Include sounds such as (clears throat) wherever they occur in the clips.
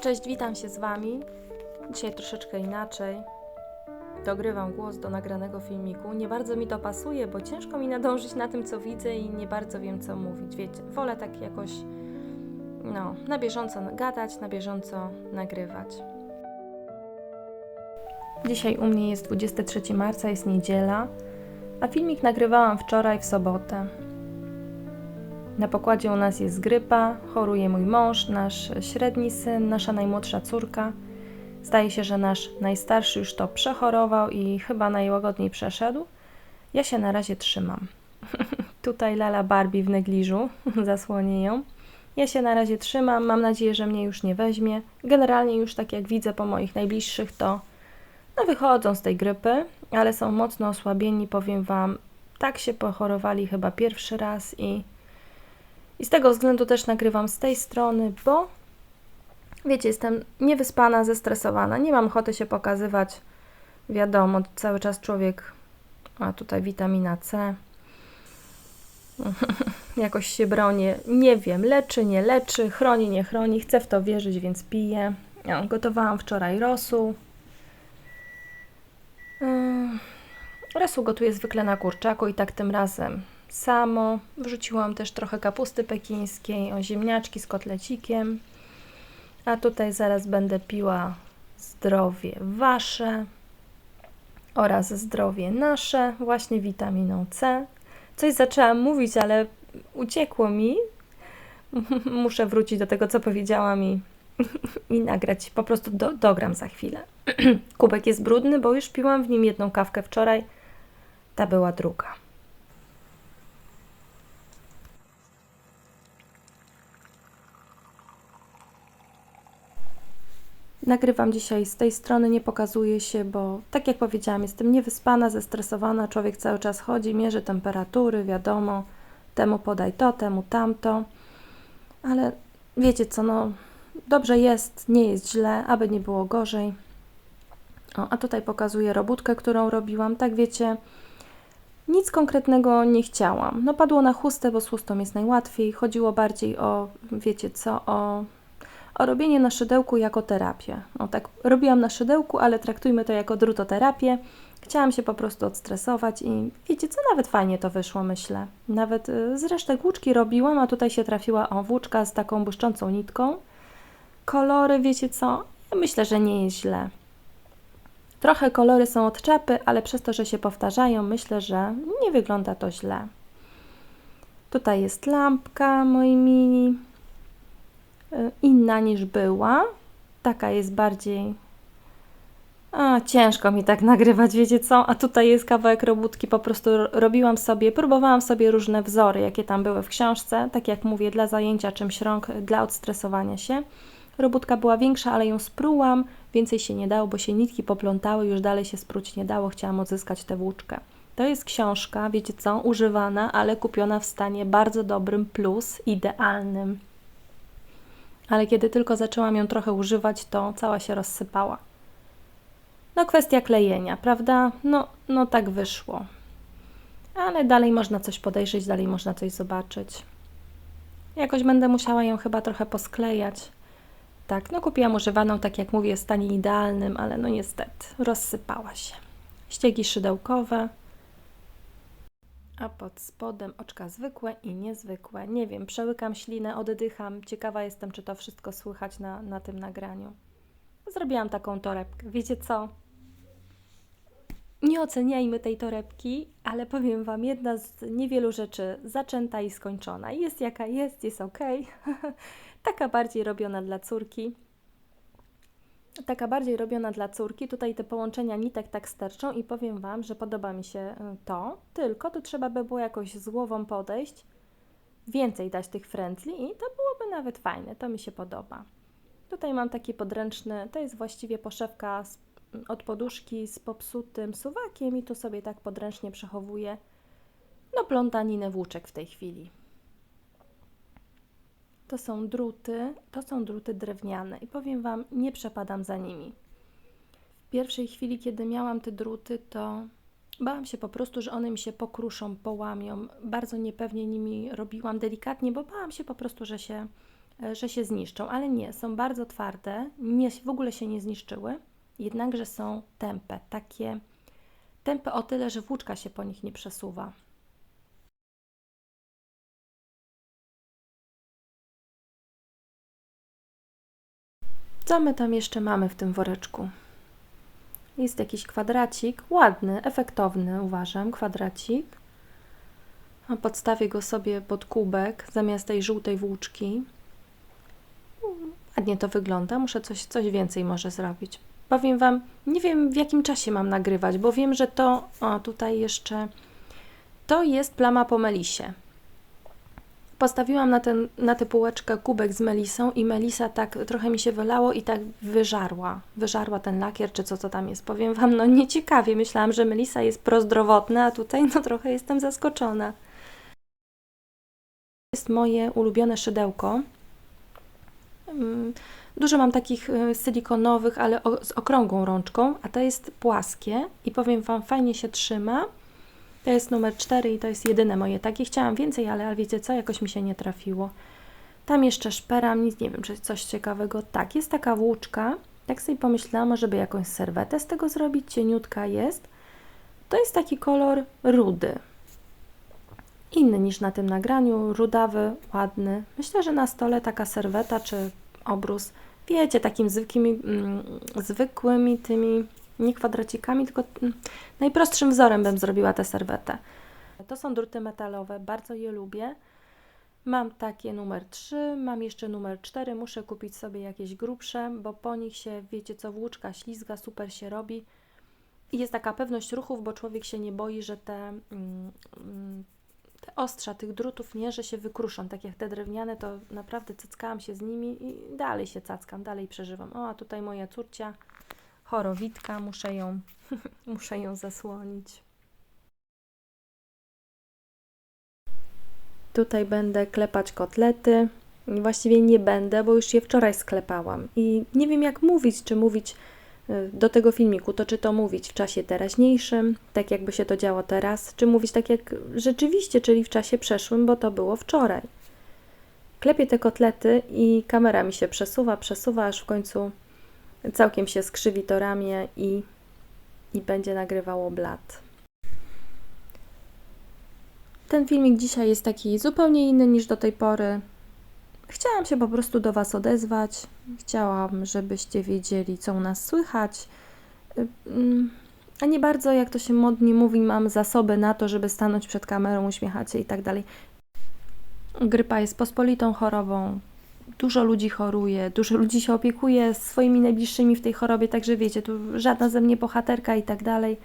Cześć, witam się z Wami. Dzisiaj troszeczkę inaczej. Dogrywam głos do nagranego filmiku. Nie bardzo mi to pasuje, bo ciężko mi nadążyć na tym, co widzę i nie bardzo wiem, co mówić. Wiecie, wolę tak jakoś, no, na bieżąco gadać, na bieżąco nagrywać. Dzisiaj u mnie jest 23 marca, jest niedziela, a filmik nagrywałam wczoraj w sobotę. Na pokładzie u nas jest grypa, choruje mój mąż, nasz średni syn, nasza najmłodsza córka. Zdaje się, że nasz najstarszy już to przechorował i chyba najłagodniej przeszedł. Ja się na razie trzymam. (laughs) Tutaj Lala Barbie w negliżu, (laughs) zasłonię ją. Ja się na razie trzymam, mam nadzieję, że mnie już nie weźmie. Generalnie już tak jak widzę po moich najbliższych, to no wychodzą z tej grypy, ale są mocno osłabieni, powiem Wam. Tak się pochorowali chyba pierwszy raz i i z tego względu też nagrywam z tej strony, bo wiecie, jestem niewyspana, zestresowana, nie mam ochoty się pokazywać. Wiadomo, cały czas człowiek, a tutaj witamina C, (laughs) jakoś się bronię. Nie wiem, leczy, nie leczy, chroni, nie chroni, chcę w to wierzyć, więc piję. Ja, gotowałam wczoraj rosół. Rosół gotuję zwykle na kurczaku i tak tym razem samo. Wrzuciłam też trochę kapusty pekińskiej, o ziemniaczki z kotlecikiem. A tutaj zaraz będę piła zdrowie wasze oraz zdrowie nasze, właśnie witaminą C. Coś zaczęłam mówić, ale uciekło mi. (laughs) Muszę wrócić do tego, co powiedziałam i, (laughs) i nagrać. Po prostu do, dogram za chwilę. (clears throat) Kubek jest brudny, bo już piłam w nim jedną kawkę wczoraj. Ta była druga. Nagrywam dzisiaj z tej strony, nie pokazuję się, bo tak jak powiedziałam, jestem niewyspana, zestresowana, człowiek cały czas chodzi, mierzy temperatury, wiadomo, temu podaj to, temu tamto, ale wiecie co, no dobrze jest, nie jest źle, aby nie było gorzej. O, a tutaj pokazuję robótkę, którą robiłam, tak wiecie, nic konkretnego nie chciałam. No padło na chustę, bo z chustą jest najłatwiej, chodziło bardziej o, wiecie co, o o robienie na szydełku jako terapię. No tak, robiłam na szydełku, ale traktujmy to jako drutoterapię. Chciałam się po prostu odstresować i wiecie co, nawet fajnie to wyszło, myślę. Nawet y, z resztek włóczki robiłam, a tutaj się trafiła o włóczka z taką błyszczącą nitką. Kolory, wiecie co, ja myślę, że nie jest źle. Trochę kolory są od czapy, ale przez to, że się powtarzają, myślę, że nie wygląda to źle. Tutaj jest lampka, moi mini. Y, inna niż była. Taka jest bardziej. A, ciężko mi tak nagrywać, wiecie co? A tutaj jest kawałek robótki, po prostu robiłam sobie, próbowałam sobie różne wzory, jakie tam były w książce, tak jak mówię, dla zajęcia czymś rąk, dla odstresowania się. Robótka była większa, ale ją sprułam, więcej się nie dało, bo się nitki poplątały, już dalej się spróć nie dało, chciałam odzyskać tę włóczkę. To jest książka, wiecie co, używana, ale kupiona w stanie bardzo dobrym plus idealnym ale kiedy tylko zaczęłam ją trochę używać, to cała się rozsypała. No kwestia klejenia, prawda? No, no tak wyszło. Ale dalej można coś podejrzeć, dalej można coś zobaczyć. Jakoś będę musiała ją chyba trochę posklejać. Tak, no kupiłam używaną, tak jak mówię, w stanie idealnym, ale no niestety, rozsypała się. Ściegi szydełkowe, a pod spodem oczka zwykłe i niezwykłe. Nie wiem, przełykam ślinę, oddycham. Ciekawa jestem, czy to wszystko słychać na, na tym nagraniu. Zrobiłam taką torebkę. Wiecie co? Nie oceniajmy tej torebki, ale powiem Wam, jedna z niewielu rzeczy zaczęta i skończona. Jest jaka jest, jest ok. (laughs) Taka bardziej robiona dla córki taka bardziej robiona dla córki. Tutaj te połączenia nitek tak sterczą i powiem Wam, że podoba mi się y, to, tylko to trzeba by było jakoś z głową podejść, więcej dać tych frędzli i to byłoby nawet fajne, to mi się podoba. Tutaj mam taki podręczny, to jest właściwie poszewka z, od poduszki z popsutym suwakiem i tu sobie tak podręcznie przechowuję no plątaninę włóczek w tej chwili. To są druty, to są druty drewniane i powiem Wam, nie przepadam za nimi. W pierwszej chwili, kiedy miałam te druty, to bałam się po prostu, że one mi się pokruszą, połamią. Bardzo niepewnie nimi robiłam delikatnie, bo bałam się po prostu, że się, że się zniszczą, ale nie, są bardzo twarde, nie, w ogóle się nie zniszczyły, jednakże są tępe, takie tępe o tyle, że włóczka się po nich nie przesuwa. Co my tam jeszcze mamy w tym woreczku? Jest jakiś kwadracik, ładny, efektowny, uważam, kwadracik. A podstawię go sobie pod kubek zamiast tej żółtej włóczki. Ładnie to wygląda, muszę coś, coś więcej może zrobić. Powiem Wam, nie wiem w jakim czasie mam nagrywać, bo wiem, że to, o tutaj jeszcze, to jest plama po melisie. Postawiłam na, ten, na tę półeczkę kubek z melisą i melisa tak trochę mi się wylało i tak wyżarła. Wyżarła ten lakier, czy co to tam jest. Powiem Wam, no nieciekawie. Myślałam, że melisa jest prozdrowotna, a tutaj no trochę jestem zaskoczona. Jest moje ulubione szydełko. Mm, Dużo mam takich y, silikonowych, ale z okrągłą rączką, a to jest płaskie i powiem Wam, fajnie się trzyma. To jest numer 4 i to jest jedyne moje takie. Chciałam więcej, ale, wiecie co, jakoś mi się nie trafiło. Tam jeszcze szperam, nic nie wiem, czy coś ciekawego. Tak, jest taka włóczka. Tak sobie pomyślałam, żeby jakąś serwetę z tego zrobić. Cieniutka jest. To jest taki kolor rudy. Inny niż na tym nagraniu, rudawy, ładny. Myślę, że na stole taka serweta czy obrus, wiecie, takim zwykłymi, mm, zwykłymi tymi nie kwadracikami, tylko mm, najprostszym wzorem bym zrobiła tę serwetę. To są druty metalowe, bardzo je lubię. Mam takie numer 3, mam jeszcze numer 4, muszę kupić sobie jakieś grubsze, bo po nich się, wiecie co, włóczka ślizga, super się robi. I jest taka pewność ruchów, bo człowiek się nie boi, że te, mm, mm, te ostrza tych drutów nie, że się wykruszą. Tak jak te drewniane, to naprawdę cackałam się z nimi i dalej się cackam, dalej przeżywam. O, a tutaj moja córcia chorowitka, muszę ją, (laughs) muszę ją zasłonić. Tutaj będę klepać kotlety. Właściwie nie będę, bo już je wczoraj sklepałam. I nie wiem jak mówić, czy mówić y, do tego filmiku, to czy to mówić w czasie teraźniejszym, tak jakby się to działo teraz, czy mówić tak jak rzeczywiście, czyli w czasie przeszłym, bo to było wczoraj. Klepię te kotlety i kamera mi się przesuwa, przesuwa, aż w końcu całkiem się skrzywi to ramię i, i będzie nagrywało blat. Ten filmik dzisiaj jest taki zupełnie inny niż do tej pory. Chciałam się po prostu do Was odezwać. Chciałam, żebyście wiedzieli, co u nas słychać. Mm, a nie bardzo, jak to się modnie mówi, mam zasoby na to, żeby stanąć przed kamerą, uśmiechać się i tak dalej. Grypa jest pospolitą chorobą. Dużo ludzi choruje, dużo ludzi się opiekuje swoimi najbliższymi w tej chorobie, także wiecie, tu żadna ze mnie bohaterka i tak dalej.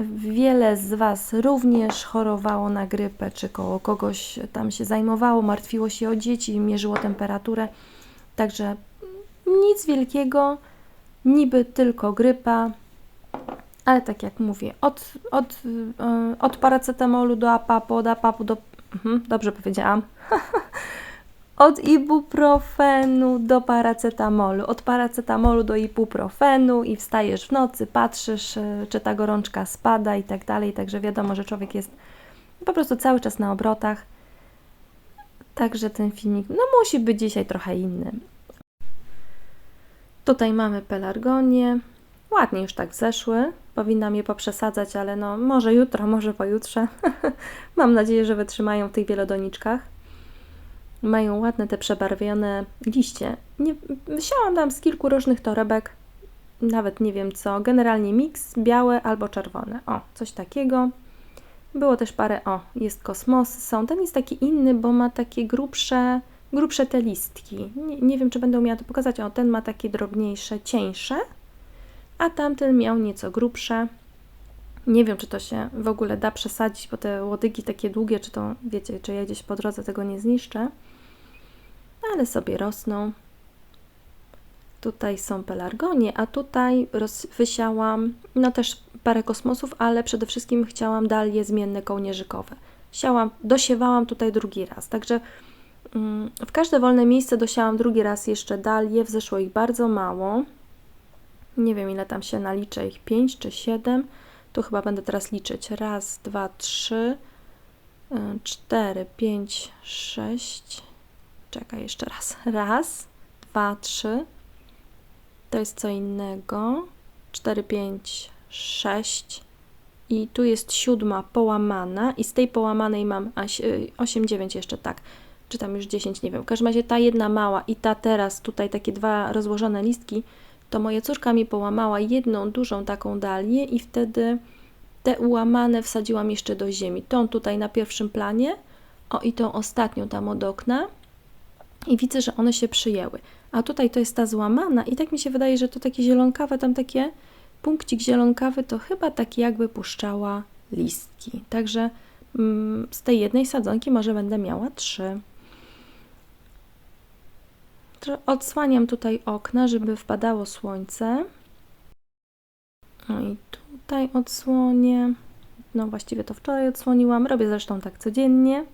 Wiele z Was również chorowało na grypę, czy koło kogoś tam się zajmowało, martwiło się o dzieci, mierzyło temperaturę. Także nic wielkiego, niby tylko grypa, ale tak jak mówię, od, od, yy, od paracetamolu do apapu, od apapu do. Mhm, dobrze powiedziałam. (laughs) od ibuprofenu do paracetamolu, od paracetamolu do ibuprofenu i wstajesz w nocy, patrzysz, y, czy ta gorączka spada i tak dalej. Także wiadomo, że człowiek jest po prostu cały czas na obrotach. Także ten filmik no musi być dzisiaj trochę inny. Tutaj mamy pelargonię. Ładnie już tak zeszły. Powinnam je poprzesadzać, ale no może jutro, może pojutrze. (laughs) Mam nadzieję, że wytrzymają w tych wielodoniczkach. Mają ładne te przebarwione liście. Nie, tam z kilku różnych torebek, nawet nie wiem co, generalnie miks, białe albo czerwone. O, coś takiego. Było też parę, o, jest kosmosy, są. Ten jest taki inny, bo ma takie grubsze, grubsze te listki. Nie, nie wiem, czy będę umiała to pokazać. O, ten ma takie drobniejsze, cieńsze, a tamten miał nieco grubsze. Nie wiem, czy to się w ogóle da przesadzić, bo te łodygi takie długie, czy to, wiecie, czy ja gdzieś po drodze tego nie zniszczę ale sobie rosną. Tutaj są pelargonie, a tutaj wysiałam no też parę kosmosów, ale przede wszystkim chciałam dalie zmienne kołnierzykowe. Siałam, dosiewałam tutaj drugi raz, także mm, w każde wolne miejsce dosiałam drugi raz jeszcze dalie, wzeszło ich bardzo mało. Nie wiem ile tam się naliczę, ich 5 czy 7. Tu chyba będę teraz liczyć. Raz, dwa, trzy, y, cztery, pięć, sześć, czekaj jeszcze raz. (laughs) Raz, dwa, trzy. To jest co innego. Cztery, pięć, sześć. I tu jest siódma połamana i z tej połamanej mam aś- y, 8, 9 jeszcze tak. Czy tam już 10, nie wiem. W każdym razie ta jedna mała i ta teraz, tutaj takie dwa rozłożone listki, to moja córka mi połamała jedną dużą taką dalię i wtedy te ułamane wsadziłam jeszcze do ziemi. Tą tutaj na pierwszym planie, o i tą ostatnią tam od okna i widzę, że one się przyjęły. A tutaj to jest ta złamana i tak mi się wydaje, że to takie zielonkawe, tam takie punkcik zielonkawy, to chyba taki jakby puszczała listki. Także mm, z tej jednej sadzonki może będę miała trzy. Odsłaniam tutaj okna, żeby wpadało słońce. No i tutaj odsłonię. No właściwie to wczoraj odsłoniłam. Robię zresztą tak codziennie.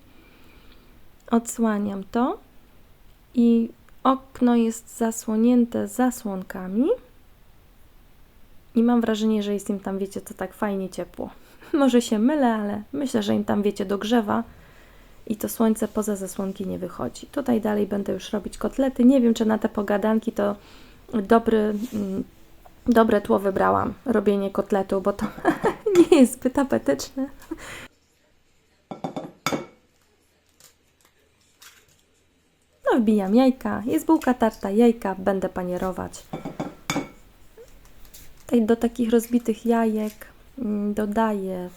Odsłaniam to i okno jest zasłonięte zasłonkami. I mam wrażenie, że jest im tam, wiecie, co tak fajnie ciepło. (laughs) Może się mylę, ale myślę, że im tam, wiecie, dogrzewa i to słońce poza zasłonki nie wychodzi. Tutaj dalej będę już robić kotlety. Nie wiem, czy na te pogadanki to dobry, mm, dobre tło wybrałam, robienie kotletu, bo to (laughs) nie jest zbyt apetyczne. No, wbijam jajka. Jest bułka tarta, jajka, będę panierować. Do takich rozbitych jajek mm, dodaję,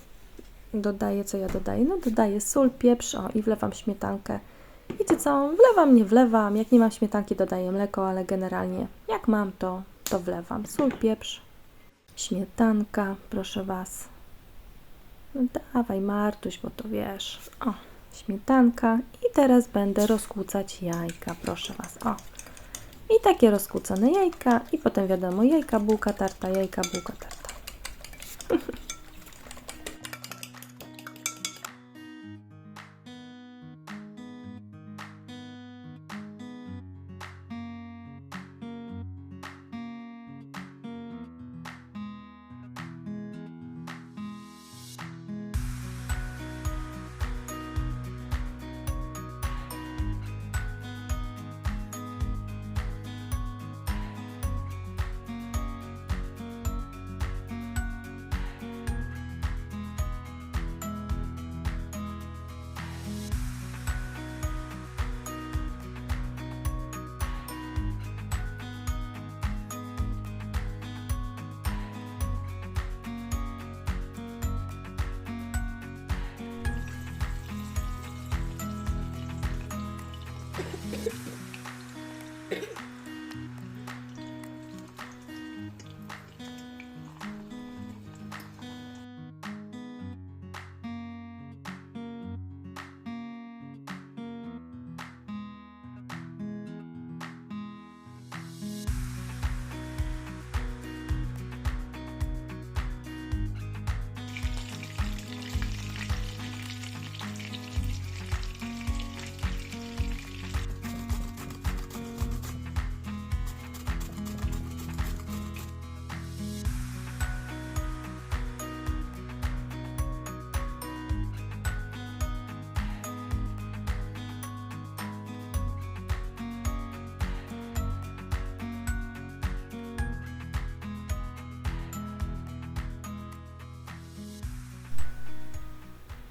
dodaję, co ja dodaję? No dodaję sól, pieprz, o i wlewam śmietankę. Wiecie co, wlewam, nie wlewam, jak nie mam śmietanki dodaję mleko, ale generalnie jak mam to, to wlewam. Sól, pieprz, śmietanka, proszę Was. No dawaj Martuś, bo to wiesz. O, śmietanka i teraz będę rozkłócać jajka, proszę Was. O. I takie rozkłócone jajka i potem wiadomo, jajka, bułka, tarta, jajka, bułka, tarta. (laughs)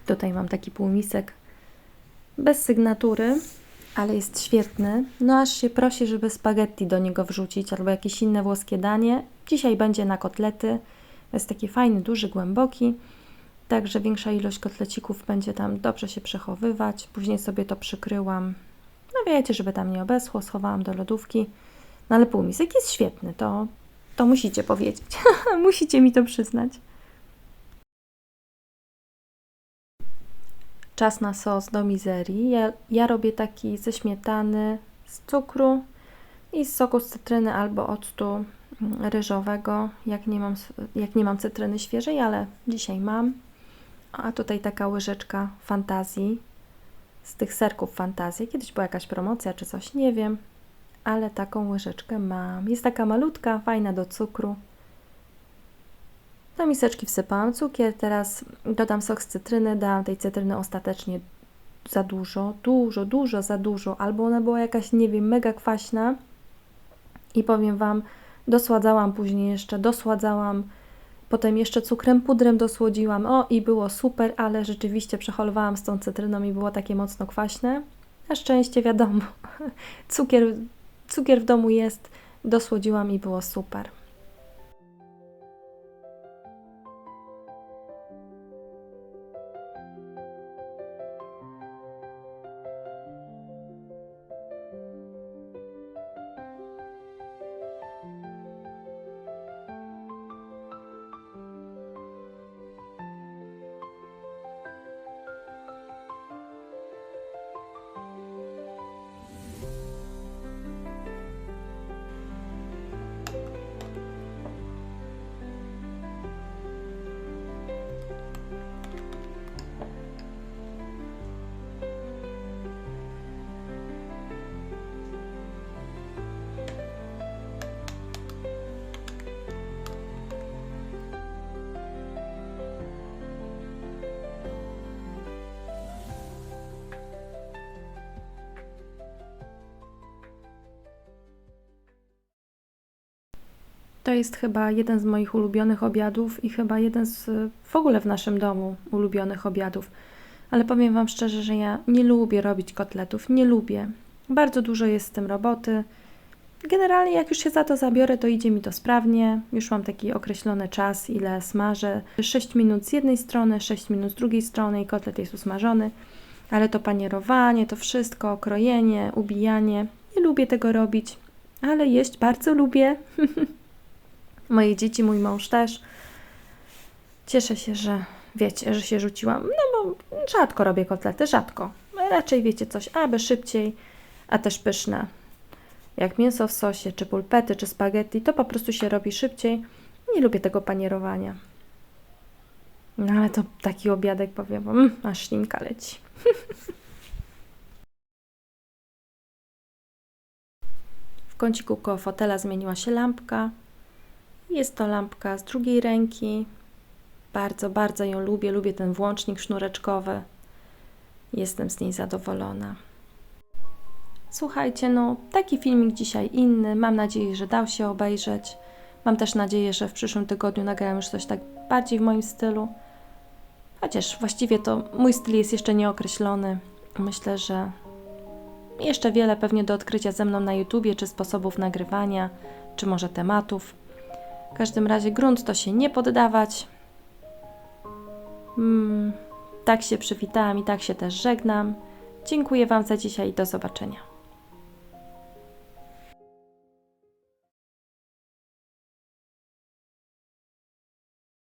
Tutaj mam taki półmisek bez sygnatury, ale jest świetny. No aż się prosi, żeby spaghetti do niego wrzucić albo jakieś inne włoskie danie. Dzisiaj będzie na kotlety. Jest taki fajny, duży, głęboki. Także większa ilość kotlecików będzie tam dobrze się przechowywać. Później sobie to przykryłam. No wiecie, żeby tam nie obeschło, schowałam do lodówki. No ale półmisek jest świetny, to, to musicie powiedzieć. (laughs) musicie mi to przyznać. Czas na sos do mizerii. Ja, ja robię taki ze śmietany, z cukru i z soku z cytryny albo octu mm, ryżowego, jak nie mam, jak nie mam cytryny świeżej, ale dzisiaj mam. A tutaj taka łyżeczka fantazji, z tych serków fantazji. Kiedyś była jakaś promocja czy coś, nie wiem, ale taką łyżeczkę mam. Jest taka malutka, fajna do cukru. Do miseczki wsypałam cukier, teraz dodam sok z cytryny, dałam tej cytryny ostatecznie za dużo, dużo, dużo za dużo, albo ona była jakaś, nie wiem, mega kwaśna. I powiem Wam, dosładzałam później jeszcze, dosładzałam, potem jeszcze cukrem pudrem dosłodziłam. O, i było super, ale rzeczywiście przeholowałam z tą cytryną i było takie mocno kwaśne. Na szczęście wiadomo, (laughs) cukier, cukier w domu jest, dosłodziłam i było super. To jest chyba jeden z moich ulubionych obiadów i chyba jeden z w ogóle w naszym domu ulubionych obiadów. Ale powiem Wam szczerze, że ja nie lubię robić kotletów, nie lubię. Bardzo dużo jest z tym roboty. Generalnie, jak już się za to zabiorę, to idzie mi to sprawnie. Już mam taki określony czas, ile smażę. 6 minut z jednej strony, 6 minut z drugiej strony i kotlet jest usmażony. Ale to panierowanie, to wszystko, krojenie, ubijanie, nie lubię tego robić, ale jeść bardzo lubię. (laughs) Moje dzieci, mój mąż też. Cieszę się, że wiecie, że się rzuciłam. No bo rzadko robię kotlety, rzadko. Raczej wiecie coś, aby szybciej, a też pyszne. Jak mięso w sosie, czy pulpety, czy spaghetti, to po prostu się robi szybciej. Nie lubię tego panierowania. No ale to taki obiadek powiem wam, mm, aż ślinka leci. (laughs) W kąciku koło fotela zmieniła się lampka. Jest to lampka z drugiej ręki. Bardzo, bardzo ją lubię. Lubię ten włącznik sznureczkowy. Jestem z niej zadowolona. Słuchajcie, no taki filmik dzisiaj inny. Mam nadzieję, że dał się obejrzeć. Mam też nadzieję, że w przyszłym tygodniu nagrałem już coś tak bardziej w moim stylu. Chociaż właściwie to mój styl jest jeszcze nieokreślony. Myślę, że jeszcze wiele pewnie do odkrycia ze mną na YouTubie, czy sposobów nagrywania, czy może tematów. W każdym razie grunt to się nie poddawać. Mm, tak się przywitałam i tak się też żegnam. Dziękuję Wam za dzisiaj i do zobaczenia.